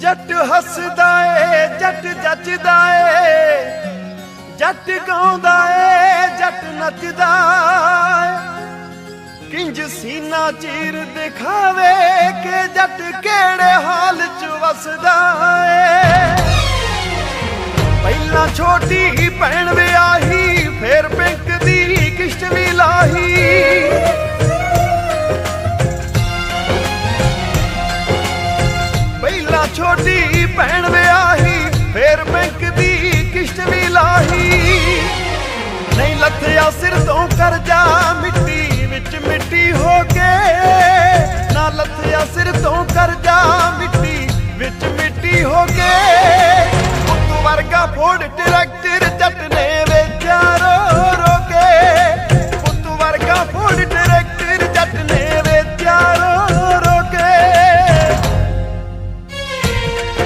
ਜੱਟ ਹੱਸਦਾ ਏ, ਜੱਟ ਜੱਜਦਾ ਏ। ਜੱਟ ਗਾਉਂਦਾ ਏ, ਜੱਟ ਨੱਚਦਾ ਕਿੰਜ ਸੀਨਾ ਚੀਰ ਦਿਖਾਵੇ ਕਿ ਜੱਟ ਕਿਹੜੇ ਹਾਲ ਚ ਵਸਦਾ ਏ। ਪਹਿਲਾਂ ਛੋਟੀ ਭੈਣ ਵਿਆਹੀ ਛੋਟੀ ਭੈਣ ਵਿਆਹੀ, ਫੇਰ ਬੈਂਕ ਦੀ ਕਿਸ਼ਤ ਵੀ ਲਾਹੀ। ਨਹੀਂ ਲੱਥਿਆ ਸਿਰ ਤੋਂ ਕਰਜ਼ਾ, ਮਿੱਟੀ ਵਿੱਚ ਮਿੱਟੀ ਹੋ ਕੇ। ਨਾ ਲੱਥਿਆ ਸਿਰ ਤੋਂ ਕਰਜ਼ਾ, ਮਿੱਟੀ ਵਿੱਚ ਮਿੱਟੀ ਹੋ ਕੇ। ਪੁੱਤ ਵਰਗਾ ਫੋੜ